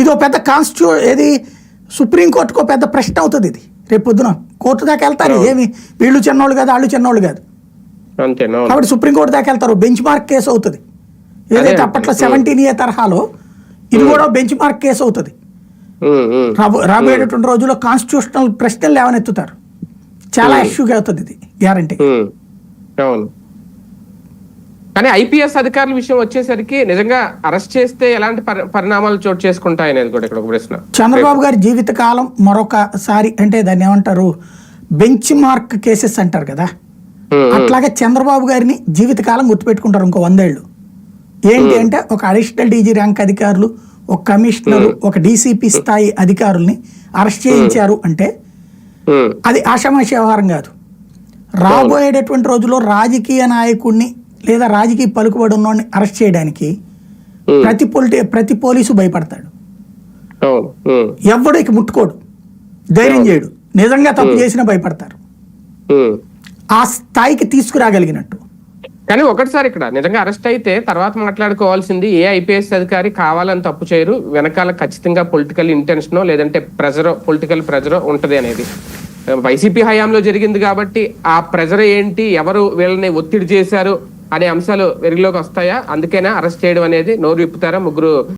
ఇది ఒక పెద్ద కాన్స్టిట్యూ ఏది సుప్రీంకోర్టుకు పెద్ద ప్రశ్న అవుతుంది ఇది. రేపు పొద్దున కోర్టు దాకా వెళ్తారు. ఏమి? వీళ్ళు చిన్నోళ్ళు కాదు వాళ్ళు చిన్నోళ్ళు కాదు. కాబట్టి సుప్రీంకోర్టు దాకా వెళ్తారు. బెంచ్ మార్క్ కేసు అవుతుంది. ఏదైతే. అప్పట్లో సెవెంటీన్ ఏ తరహాలో ఇది కూడా బెంచ్ మార్క్ కేసు అవుతుంది. రాబోయేటటువంటి రోజుల్లో కాన్స్టిట్యూషనల్ ప్రశ్నలు లేవనెత్తుతారు. చాలా ఇష్యూగా అవుతుంది ఇది. గ్యారంటీ. అవును. కానీ ఐపీఎస్ అధికారుల విషయం వచ్చేసరికి నిజంగా అరెస్ట్ చేస్తే ఎలాంటి పరి- పరిణామాలు చోటు చేసుకుంటాయి అనేది కూడా ఇక్కడ ఒక ప్రశ్న. చంద్రబాబు గారి జీవితకాలం మరొకసారి అంటే దాన్ని ఏమంటారు? బెంచ్ మార్క్ కేసెస్ అంటారు కదా. అట్లాగే చంద్రబాబు గారిని జీవితకాలం గుర్తుపెట్టుకుంటారు ఇంకో వందేళ్ళు. ఏంటి అంటే ఒక అడిషనల్ డీజీ ర్యాంక్ అధికారులు ఒక కమిషనర్ ఒక డీసీపీ స్థాయి అధికారుల్ని అరెస్ట్ చేయించారు అంటే అది ఆషామాషి వ్యవహారం కాదు. రాబోయేటటువంటి రోజుల్లో రాజకీయ నాయకుడిని లేదా రాజకీయ పలుకుబడి ఉన్నవాడిని అరెస్ట్ చేయడానికి. ప్రతి పొలిటి ప్రతి పోలీసు భయపడతాడు. ఎవడు ఇక ముట్టుకోడు. ధైర్యం చేయడు. నిజంగా తప్పు చేసినా భయపడతారు. ఆ స్థాయికి తీసుకురాగలిగినట్టు. కానీ ఒకటిసారి ఇక్కడ నిజంగా అరెస్ట్ అయితే తర్వాత మాట్లాడుకోవాల్సింది ఏ ఐపీఎస్ అధికారి కావాలని తప్పు చేయరు. వెనకాల ఖచ్చితంగా పొలిటికల్ ఇంటెన్షనో లేదంటే ప్రెజరో పొలిటికల్ ప్రెజరో ఉంటది అనేది. వైసీపీ హయాంలో జరిగింది కాబట్టి ఆ ప్రెజర్ ఏంటి? ఎవరు వీళ్ళని ఒత్తిడి చేశారు? అనే అంశాలు వెలుగులోకి వస్తాయా? అందుకేనా అరెస్ట్ చేయడం అనేది నోరు విప్పుతారా ముగ్గురు